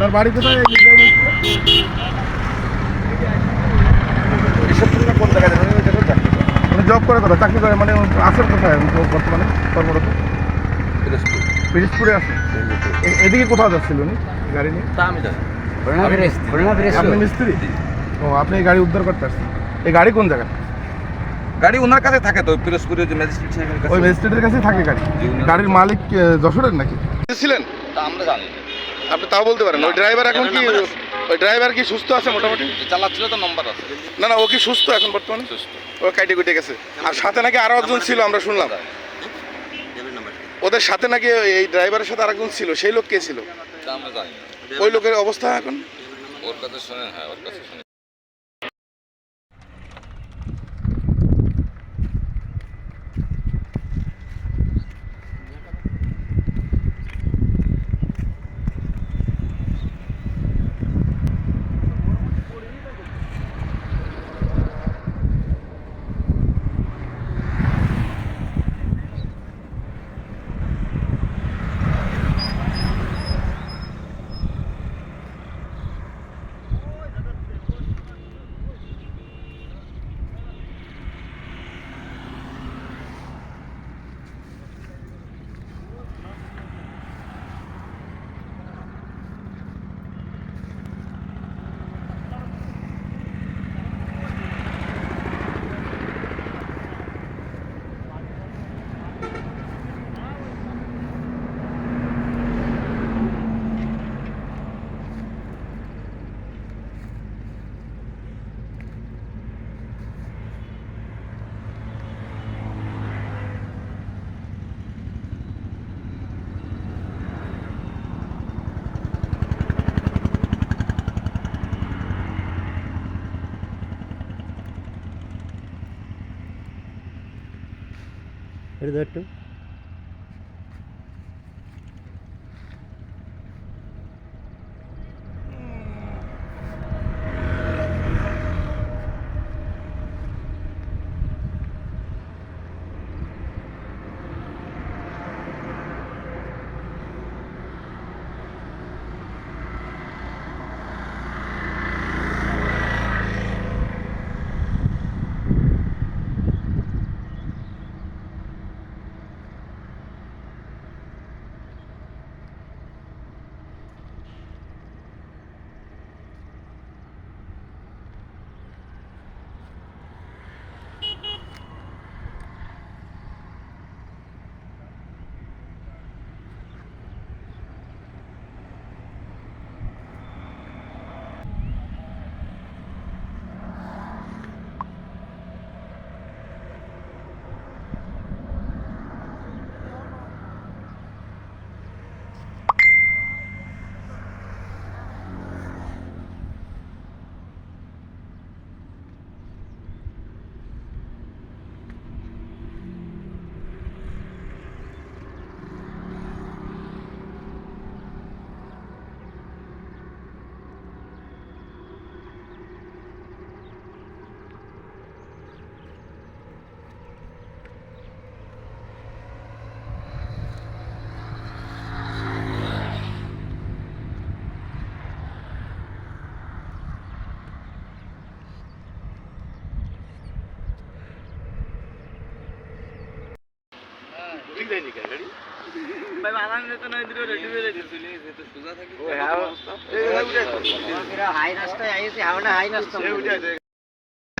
আপনার বাড়ি কোথায়? এই রিসেপশনটা কোন জায়গায়। মানে জব করে কোথায়? চাকরি করে? মানে আসেন কোথায় বর্তমানে? কর্মরত? পিরোজপুর। আছে এদিকে কোথাও যাচ্ছিল উনি? গাড়ি নিয়ে? তা আমি জানি আপনি মিস্ত্রি? ও আপনি এই গাড়ি উদ্ধার করতে আসছেন। এই গাড়ি কোন জায়গায়? গাড়ি ওনার কাছে থাকে তো পিরোজপুরের যে ম্যাজিস্ট্রেট সাহেবের কাছে। ওই ম্যাজিস্ট্রেটের কাছেই থাকে গাড়ি? গাড়ির মালিক যশোরের নাকি? ছিলেন? তা আমরা জানি। আপনি তাও বলতে পারেন ওই ড্রাইভার এখন কি ওই ড্রাইভার কি সুস্থ আছে মোটামুটি? চালাচ্ছিল তো নম্বর আছে। না না ও কি সুস্থ এখন বর্তমানে? সুস্থ। ও কাইটে কুটে গেছে। আর সাথে নাকি আরও একজন ছিল আমরা শুনলাম। ওদের সাথে নাকি এই ড্রাইভারের সাথে আরেকজন ছিল সেই লোক কে ছিল। ওই লোকের অবস্থা এখন? ওর কথা শুনে হ্যাঁ ওর কাছে ഒരു തട്ടും. ধর একটু হাই রাস্তায় আইছি হাওড়া হাই রাস্তা